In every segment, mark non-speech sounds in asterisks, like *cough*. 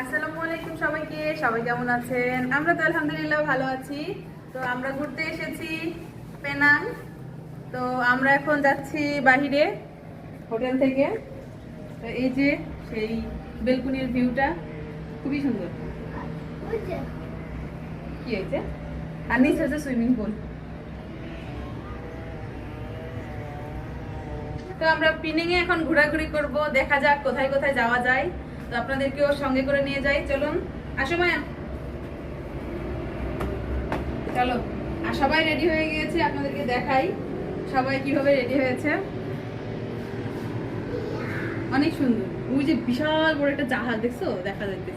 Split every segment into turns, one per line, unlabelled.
আসসালামু আলাইকুম সবাইকে সবাই কেমন আছেন? আমরা তো আলহামদুলিল্লাহ ভালো আছি। তো আমরা ঘুরতে এসেছি পেনাং। তো আমরা এখন যাচ্ছি বাহিরে হোটেল থেকে। তো এই যে সেই বেলকুনির ভিউটা খুবই সুন্দর। কি হয়েছে আর নিচে হচ্ছে সুইমিং পুল। তো আমরা পিনিং এ এখন ঘোরাঘুরি করব দেখা যাক কোথায় কোথায় যাওয়া যায়। তো আপনাদেরকেও সঙ্গে করে নিয়ে যাই। চলুন আসো মায়া। চলো আর সবাই রেডি হয়ে গিয়েছে আপনাদেরকে দেখাই। সবাই কীভাবে রেডি হয়েছে? অনেক সুন্দর। ওই যে বিশাল বড় একটা জাহাজ দেখছ? দেখা যাচ্ছে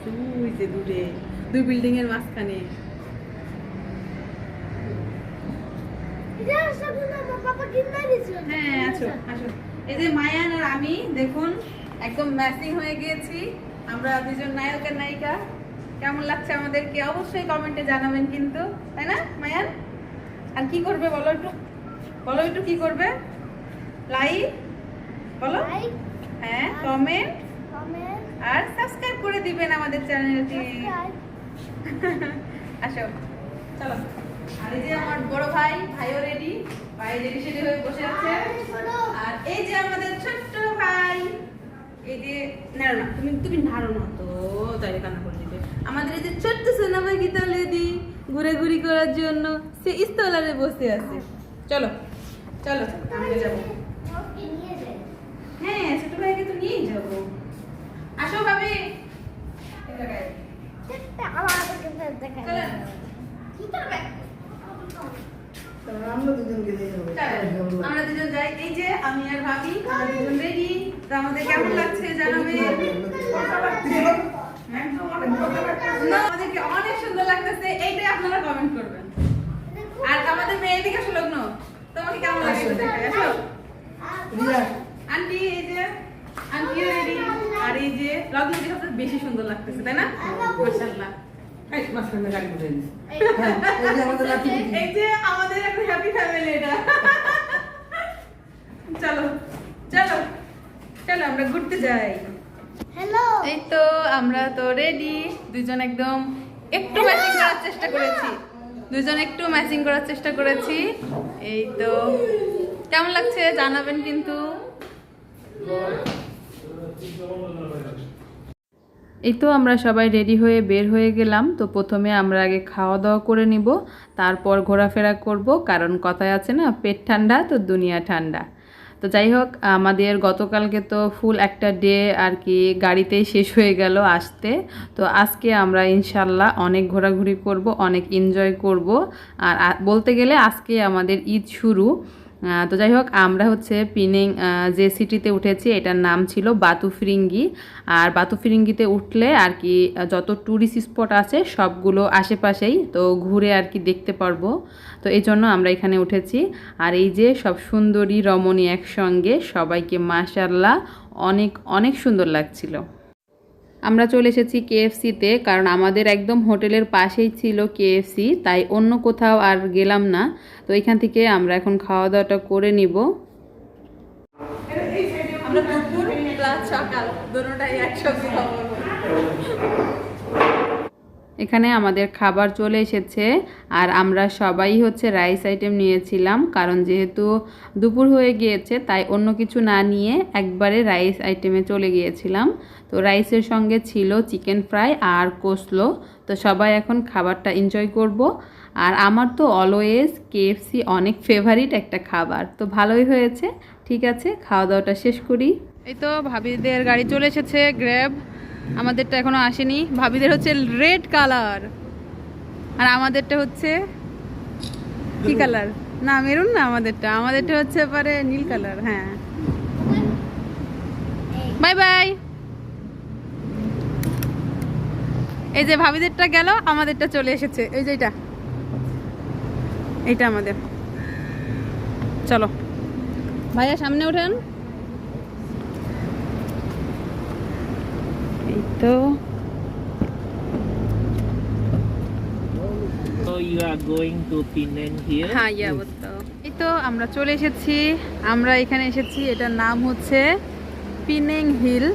ওই যে দূরে দুই বিল্ডিং এর মাঝখানে। হ্যাঁ আসো আসো। এই যে মায়ান আর আমি দেখুন একদম ম্যাচিং হয়ে গিয়েছি। আমরা দুজন নায়ক আর নায়িকা। কেমন লাগছে আমাদেরকে? অবশ্যই কমেন্টে জানাবেন কিন্তু তাই না মায়ান? আর কি করবে বলো একটু? বলো একটু কি করবে? লাইক বলো? হ্যাঁ কমেন্ট আর সাবস্ক্রাইব করে দিবেন আমাদের চ্যানেলটি *laughs* আসো চলো। আর এই যে আমার বড় ভাই ভাইও রেডি ভাই রেডি সেডি হয়ে বসে আছে। আর এই যে আমাদের ছোট্ট ভাই। এই যে নাড়ো না তুমি তুমি নাড়ো না তো তাই কান্না করে দিবে। আমাদের এই যে ছোট্ট সোনা ভাই গীতা লেদি ঘুরে ঘুরি করার জন্য সে ইস্তলারে বসে আছে। চলো চলো আমরা যাব। হ্যাঁ ছোট ভাইকে তো নিয়েই যাব। আসো ভাবি।
আমরা
দুজন যাই। এই যে আমি আর ভাবি আমরা দুজন রেডি তো আমাদের কেমন লাগছে জানাবে? আমাদেরকে অনেক সুন্দর লাগতেছে এইটাই আপনারা কমেন্ট করবেন। আর আমাদের মেয়ে দিকে আসো লগ্ন। তোমাকে কেমন লাগে আন্টি এই যে আন্টি রেডি আর এই যে লগ্ন দিকে সবচেয়ে বেশি সুন্দর লাগতেছে তাই না? মাশাআল্লাহ।
হ্যাঁ এই যে আমাদের লাঠি
এই যে আমাদের একটা হ্যাপি ফ্যামিলি এটা। চলো চলো। চলো আমরা ঘুরতে যাই।
হ্যালো
এই তো আমরা তো রেডি দুজন একদম একটু ম্যাচিং করার চেষ্টা করেছি। দুজন একটু ম্যাচিং করার চেষ্টা করেছি। এই তো কেমন লাগছে জানাবেন কিন্তু? এই তো আমরা সবাই রেডি হয়ে বের হয়ে গেলাম। তো প্রথমে আমরা আগে খাওয়া দাওয়া করে নিব। তারপর ঘোরাফেরা করব কারণ কথায় আছে না পেট ঠান্ডা তো দুনিয়া ঠান্ডা। তো যাই হোক, আমাদের গতকালকে তো ফুল একটা ডে আর কি গাড়িতেই শেষ হয়ে গেল আসতে। তো আজকে আমরা ইনশাল্লাহ অনেক ঘোরাঘুরি করব, অনেক এনজয় করব। আর বলতে গেলে আজকে আমাদের ঈদ শুরু। তো যাই হোক, আমরা হচ্ছে পিনিং যে সিটিতে উঠেছি, এটার নাম ছিল বাতুফিরিঙ্গি আর বাতুফিরিঙ্গিতে উঠলে আর কি, যত ট্যুরিস্ট স্পট আছে, সবগুলো আশেপাশেই, তো ঘুরে আর কি দেখতে পারব। তো এই জন্য আমরা এখানে উঠেছি। আর এই যে সব সুন্দরী রমণী একসঙ্গে, সবাইকে মাশাল্লাহ অনেক অনেক সুন্দর লাগছিল। আমরা চলে এসেছি কেএফসিতে কারণ আমাদের একদম হোটেলের পাশেই ছিল কেএফসি তাই অন্য কোথাও আর গেলাম না। তো এখান থেকে আমরা এখন খাওয়া দাওয়াটা করে নিব। আমরা দুপুর, প্লাস সকাল, দুটোটাই একসঙ্গে খাব এখানে আমাদের খাবার চলে এসেছে। আর আমরা সবাই হচ্ছে রাইস আইটেম নিয়েছিলাম, কারণ যেহেতু দুপুর হয়ে গিয়েছে, তাই অন্য কিছু না নিয়ে একবারে রাইস আইটেমে চলে গিয়েছিলাম। তো রাইসের সঙ্গে ছিল চিকেন ফ্রাই আর কোসলো তো সবাই এখন খাবারটা এনজয় করব। আর আমার তো অলওয়েজ কেএফসি অনেক ফেভারিট একটা খাবার। তো ভালোই হয়েছে, ঠিক আছে, খাওয়া দাওয়াটা শেষ করি। এই তো ভাবিদের গাড়ি চলে এসেছে গ্র্যাব আমাদেরটা এখনও আসেনি। ভাবিদের হচ্ছে রেড কালার। আর আমাদেরটা হচ্ছে কি কালার? না, মেরুন না আমাদেরটা। আমাদেরটা হচ্ছে পারে নীল কালার হ্যাঁ। Bye bye. এই যে ভাবিদেরটা গেল, আমাদেরটা চলে এসেছে। এই যে এটা। এইটা আমাদের। চলো। ভাইয়া, সামনে ওঠেন। তো
So you are going to Penang here?
হ্যাঁ এই তো আমরা চলে এসেছি। আমরা এখানে এসেছি এটার নাম হচ্ছে পিনেং হিল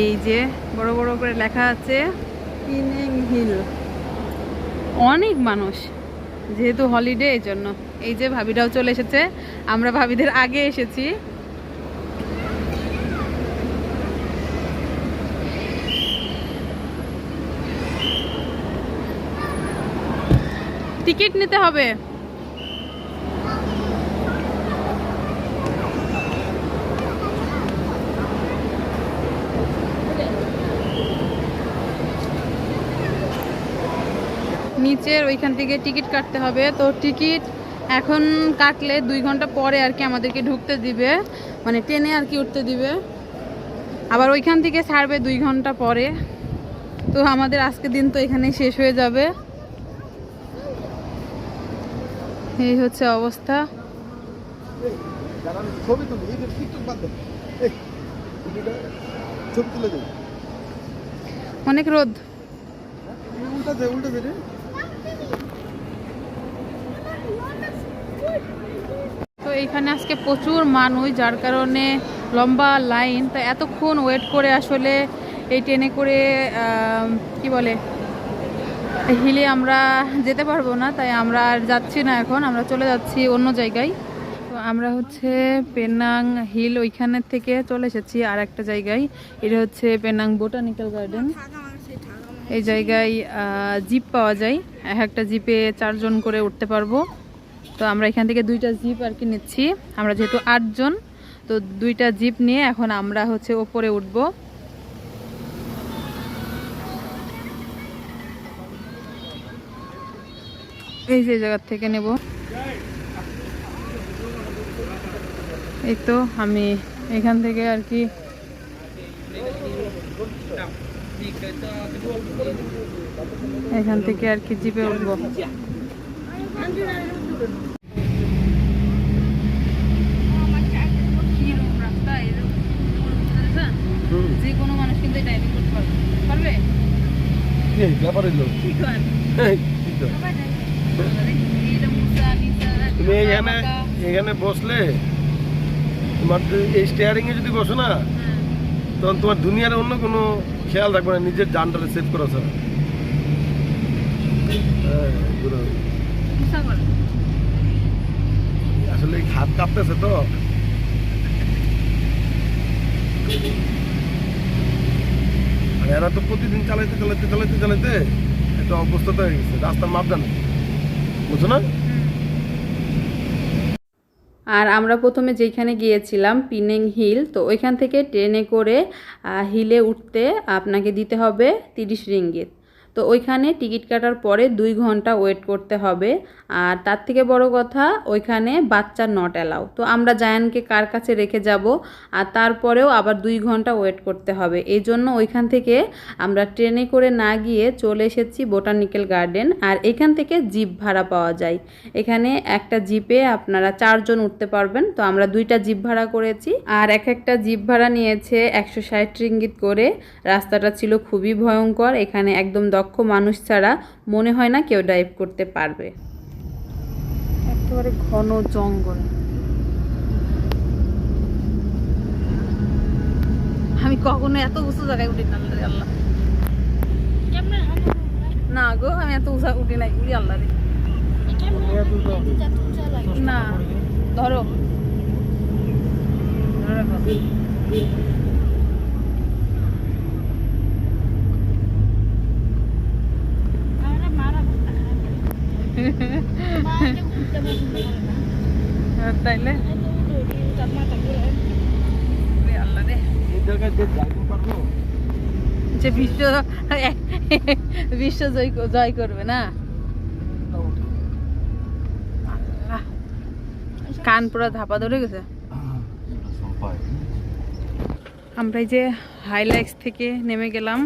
এই যে বড় বড় করে লেখা আছে পিনেং হিল অনেক মানুষ যেহেতু হলিডে এই জন্য। এই যে ভাবিরাও চলে এসেছে। আমরা ভাবিদের আগে এসেছি। টিকিট নিতে হবে। নিচের ওইখান থেকে টিকিট কাটতে হবে। তো টিকিট এখন কাটলে দুই ঘণ্টা পরে আর কি আমাদেরকে ঢুকতে দিবে। মানে ট্রেনে আর কি উঠতে দিবে। আবার ওইখান থেকে ছাড়বে দুই ঘণ্টা পরে। তো আমাদের আজকে দিন তো এখানে শেষ হয়ে যাবে এই হচ্ছে অবস্থা
যারা ছবি তুলি এই যে টিকটক বাদ দেন এই ভিডিওটা ছবি হচ্ছে অবস্থা।
অনেক রোদ। তো এইখানে আজকে প্রচুর মানুষ, যার কারণে লম্বা লাইন। তো এতক্ষণ ওয়েট করে আসলে এই ট্রেনে করে কি বলে হিলে আমরা যেতে পারব না, তাই আমরা আর যাচ্ছি না এখন, আমরা চলে যাচ্ছি অন্য জায়গায়। তো আমরা হচ্ছে পেনাং হিল ওইখানের থেকে চলে এসেছি আর একটা জায়গায়। এটা হচ্ছে পেনাং বোটানিক্যাল গার্ডেন। এই জায়গায় জিপ পাওয়া যায়। এক একটা জিপে চারজন করে উঠতে পারব। তো আমরা এখান থেকে দুইটা জিপ আর কি নিচ্ছি। আমরা যেহেতু আটজন, তো দুইটা জিপ নিয়ে এখন আমরা হচ্ছে ওপরে উঠব। এই যে জায়গা থেকে নেব। এই তো আমি এখান থেকে আর কি এখান থেকে আর কি জিপে উঠবো। যে কোনো মানুষ কিন্তু এটা এডিট করতে পারবে। পারবে?
এই ব্যাপার হইল এই, কি তো? তুমি এখানে এখানে বসলে তোমার এই স্টিয়ারিং যদি বসো না তখন তোমার দুনিয়ার অন্য কোনো খেয়াল রাখবে না নিজের জানটারে সেভ করা ছাড়া। হ্যাঁ, আসলে হাত কাঁপতেছে তো। আর এরা তো প্রতিদিন চালাইতে চালাইতে চালাইতে চালাইতে একটা অবস্থা হয়ে গেছে রাস্তার মাপ জানে না?
আর আমরা প্রথমে যেখানে গিয়েছিলাম পিনেং হিল তো ওইখান থেকে ট্রেনে করে হিলে উঠতে আপনাকে দিতে হবে তিরিশ রিঙ্গিত। তো ওইখানে টিকিট কাটার পরে দুই ঘণ্টা ওয়েট করতে হবে। আর তার থেকে বড় কথা, ওইখানে বাচ্চা নট অ্যালাউ তো আমরা জায়ানকে কার কাছে রেখে যাব? আর তারপরেও আবার দুই ঘণ্টা ওয়েট করতে হবে। এই জন্য ওইখান থেকে আমরা ট্রেনে করে না গিয়ে চলে এসেছি বোটানিক্যাল গার্ডেন। আর এখান থেকে জিপ ভাড়া পাওয়া যায়। এখানে একটা জিপে আপনারা চারজন উঠতে পারবেন। তো আমরা দুইটা জিপ ভাড়া করেছি। আর এক একটা জিপ ভাড়া নিয়েছে একশো ষাট রিঙ্গিত করে। রাস্তাটা ছিল খুবই ভয়ঙ্কর। এখানে একদম দক্ষ মানুষ ছাড়া মনে হয় না কেউ ড্রাইভ করতে পারবে। একেবারে ঘন জঙ্গল। আমি কখনো এত উঁচু জায়গায় উঠি না আল্লাহ। না গো, আমি এত উঁচা উঠি নাই, উড়ি আল্লাহ না ধরো ধরে। তাইলে
যে
বিশ্ব জয় জয় করবে না কান পুরো ধাপা ধরে গেছে আমরা এই যে হাইলাইটস থেকে নেমে গেলাম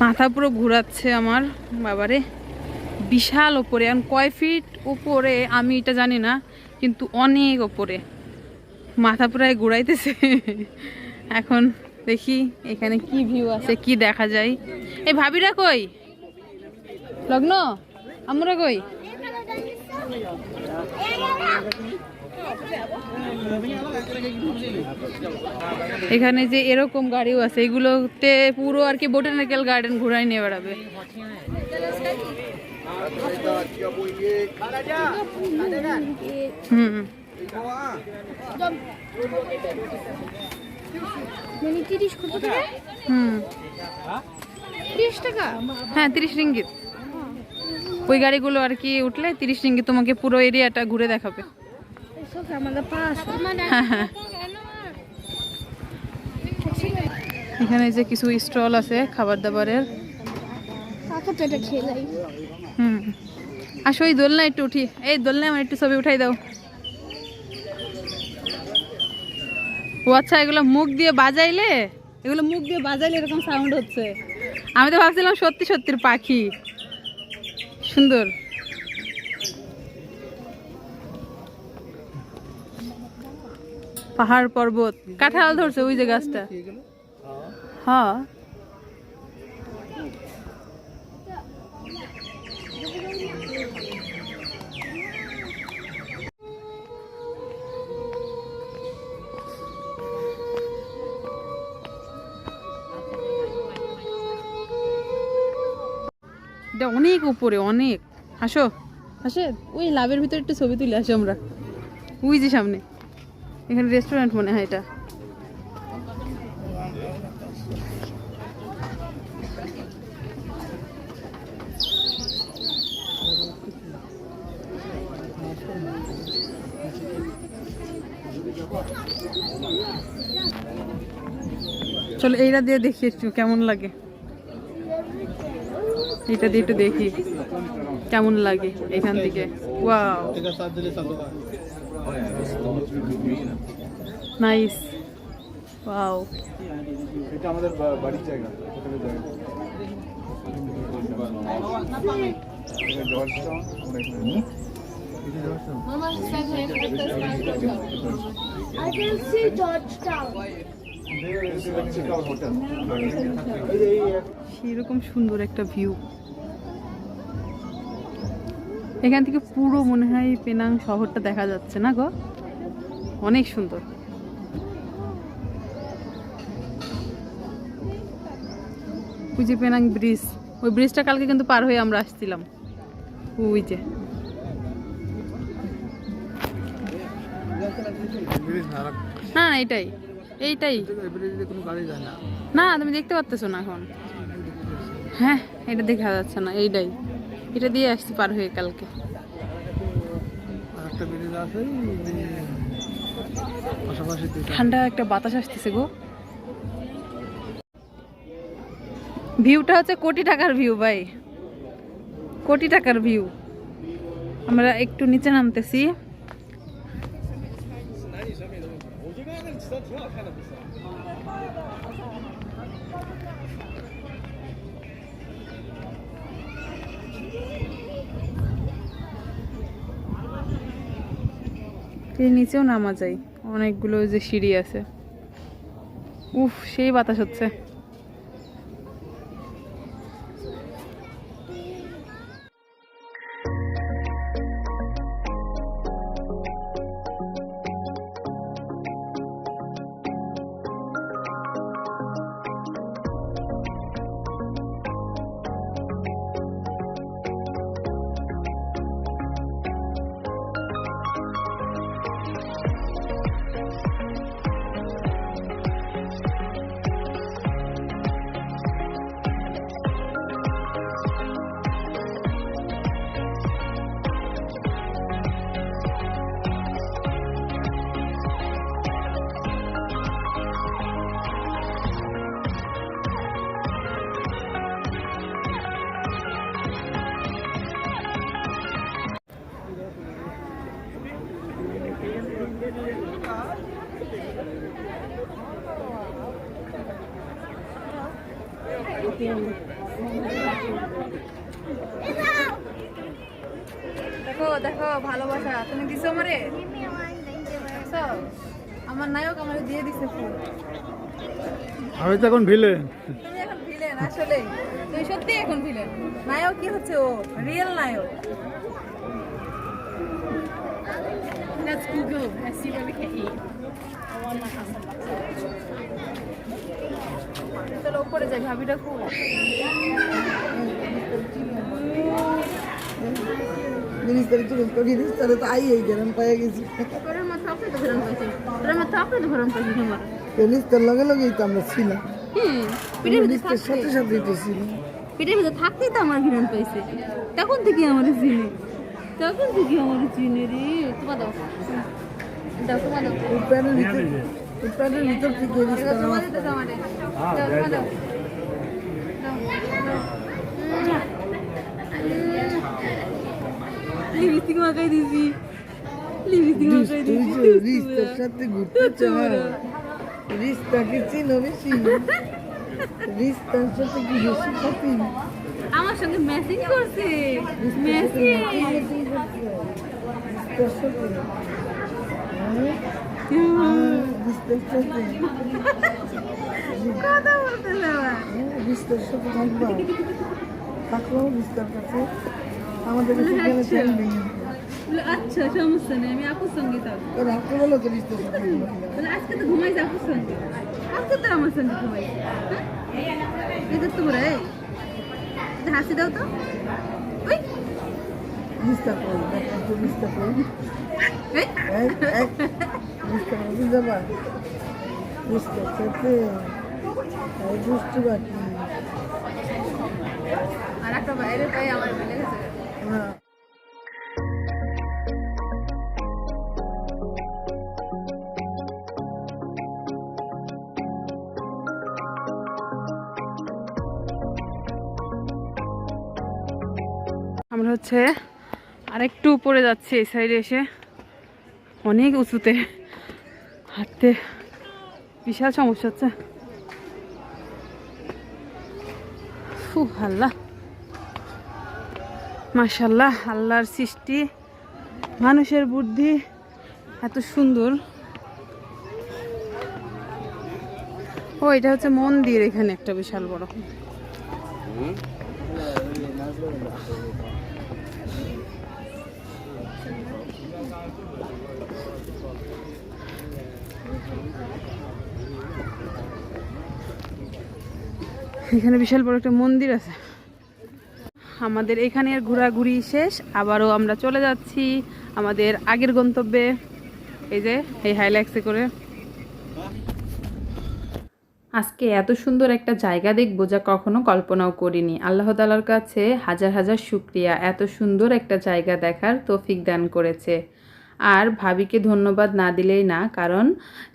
মাথা পুরো ঘোরাচ্ছে আমার বাবারে বিশাল ওপরে, এখন কয় ফিট উপরে আমি এটা জানি না, কিন্তু অনেক ওপরে। মাথা পুরাই ঘুরাইতেছে। এখন দেখি এখানে কি ভিউ আছে, কি দেখা যায়। এই ভাবিরা কই? লগ্ন? আমরা কই? এখানে যে এরকম গাড়িও আছে, এগুলোতে পুরো আর কি বোটানিক্যাল গার্ডেন ঘুরাই নিয়ে বেড়াবে। হুম
মানে তিরিশ কত টাকা
হুম।
তিরিশ টাকা?
হ্যাঁ তিরিশ রিঙ্গিত। ওই গাড়িগুলো আর কি উঠলে তিরিশ রিঙ্গিত তোমাকে পুরো এরিয়াটা ঘুরে দেখাবে। হ্যাঁ হ্যাঁ। এখানে যে কিছু স্টল আছে খাবার দাবারের।
খেলাই
হুম। আসো এই দোলনা একটু উঠি। এই দোলনা আমার একটু ছবি উঠাই দাও। ও আচ্ছা এগুলো মুখ দিয়ে বাজাইলে? এগুলো মুখ দিয়ে বাজাইলে এরকম সাউন্ড হচ্ছে। আমি তো ভাবছিলাম সত্যি সত্যির পাখি। সুন্দর। পাহাড় পর্বত। কাঁঠাল ধরছে ওই যে গাছটা। হ্যাঁ। এটা অনেক উপরে অনেক। আসো। আসে ওই লাভের ভিতরে একটু ছবি তুলে আসো আমরা। ওই যে সামনে। এখানে রেস্টুরেন্ট মনে হয় এটা। চলো এইটা দিয়ে দেখি একটু কেমন লাগে। এটা দিয়ে একটু দেখি কেমন লাগে এখান থেকে। ওয়াও নাইস ওয়াও
এটা আমাদের বাড়ির জায়গা হোটেলের জায়গা। এটা জর্জটাউন, আমরা এখানে-
I can see Georgetown.
সেরকম সুন্দর একটা ভিউ এখান থেকে পুরো মনে হয় পেনাং শহরটা দেখা যাচ্ছে না গো? অনেক সুন্দর। ওই যে পেনাং ব্রিজ ওই ব্রিজটা কালকে কিন্তু পার হয়ে আমরা আসছিলাম। ওই যে। না এটাই। এইটাই। না? তুমি দেখতে পারতেছো না এখন। হ্যাঁ এটা দেখা যাচ্ছে না এইটাই। এটা দিয়ে আসছি পার হয়ে কালকে। ঠান্ডা একটা বাতাস আসতেছে গো। ভিউটা হচ্ছে কোটি টাকার ভিউ ভাই। কোটি টাকার ভিউ। আমরা একটু নিচে নামতেছি। এর নিচেও নামা যায় অনেকগুলো যে সিঁড়ি আছে। উফ সেই বাতাস হচ্ছে। দেখো দেখো ভালোবাসা। তুমি দিছো আমারে? আমার নায়ক আমারে দিয়ে দিছে ফুল।
আমি তো এখন ভিলেন
তুমি এখন ভিলেন আসলে। তুমি সত্যি এখন ভিলেন নায়ক কি হচ্ছে ও? রিয়েল নায়ক। Let's Google and see where we can eat. চলো উপরে যাই ভাবিটা খুব।
জিনিসটা করি জিনিসটা তো আই এই গরম পায়ে গেছি।
তোরের মাথা আপনি তো ঘরম পাইছি তোরের মাথা আপনি তো ঘরম পাইছি তোমার।
জিনিসটার লগে লগেই তো আমরা ছিলাম।
হুম পিঠের ভিতরে
সাথে সাথেই তো ছিলাম।
পিঠের ভিতরে থাকতেই তো আমার ঘৃণ পাইছে। তখন থেকে আমার চিনে। তখন থেকে আমার চিনে রে তোমার দাও। দাও তোমার দাও।
ওই ভিতর থেকে
লিপস্টিক মাখাই দিছি। লিপস্টিক মাখাই দিছি।
রিস্তার সাথে ঘুরতে চাও রিস্তাকে চিনো বেশি। রিস্তার সাথে কি বেশি সাথে
আমার সঙ্গে ম্যাচিং করছে।
হ্যাঁ? রিস্তার সাথে?
কথা বলতে যাওয়া
রিস্তার সাথে থাকবা থাকলেও রিস্তার কাছে আমাদের
আচ্ছা সমস্যা নেই আমি আপুর সঙ্গে থাকব
তোর হাতে বলো তো থাকবা।
বলে আজকে তো ঘুমাইছে আপুর সঙ্গে আজকে তো আমার সঙ্গে ঘুমাইছে এটা তো বলে হাসি দাও তো ওই
রিস্তা করো রিস্তা করো করো যাবা সাথে এই দুষ্টু বাকি
আর একটা বাইরে পাই আমরা হচ্ছে আরেকটু উপরে যাচ্ছি, এই সাইডে এসে। অনেক উঁচুতে। হাঁটতে বিশাল সমস্যা হচ্ছে। ফু, আল্লাহ। মাশাল্লাহ আল্লাহর সৃষ্টি। মানুষের বুদ্ধি এত সুন্দর। ও, এটা হচ্ছে মন্দির এখানে একটা বিশাল বড়। এখানে বিশাল বড় একটা মন্দির আছে। আমাদের এখানের ঘোরাঘুরি শেষ, আবারও আমরা চলে যাচ্ছি আমাদের আগের গন্তব্যে। এই যে, এই হাইল্যাক্সে করে। আজকে এত সুন্দর একটা জায়গা দেখব যা কখনো কল্পনাও করিনি। আল্লাহ তালার কাছে হাজার হাজার শুক্রিয়া। এত সুন্দর একটা জায়গা দেখার তৌফিক দান করেছে। আর ভাবিকে ধন্যবাদ না দিলেই না, কারণ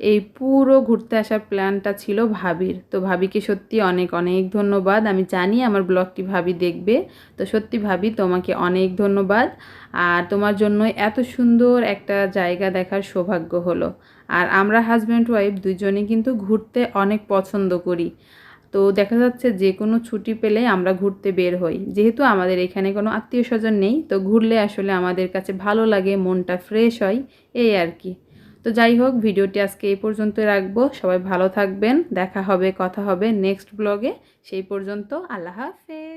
এই পুরো ঘুরতে আসার প্ল্যানটা ছিল ভাবির। তো ভাবিকে সত্যি অনেক অনেক ধন্যবাদ। আমি জানি আমার ব্লগটি ভাবি দেখবে। তো সত্যি ভাবি, তোমাকে অনেক ধন্যবাদ। আর তোমার জন্য এত সুন্দর একটা জায়গা দেখার সৌভাগ্য হলো। আর আমরা হাজব্যান্ড ওয়াইফ দুজনে কিন্তু ঘুরতে অনেক পছন্দ করি। তো দেখা যাচ্ছে যে কোনো ছুটি পেলে আমরা ঘুরতে বের হই। যেহেতু আমাদের এখানে কোনো আত্মীয় স্বজন নেই, তো ঘুরলে আসলে আমাদের কাছে ভালো লাগে, মনটা ফ্রেশ হয়, এই আর কি। তো যাই হোক, ভিডিওটি আজকে এই পর্যন্ত রাখব। সবাই ভালো থাকবেন, দেখা হবে, কথা হবে নেক্সট ব্লগে সেই পর্যন্ত আল্লাহ হাফেজ।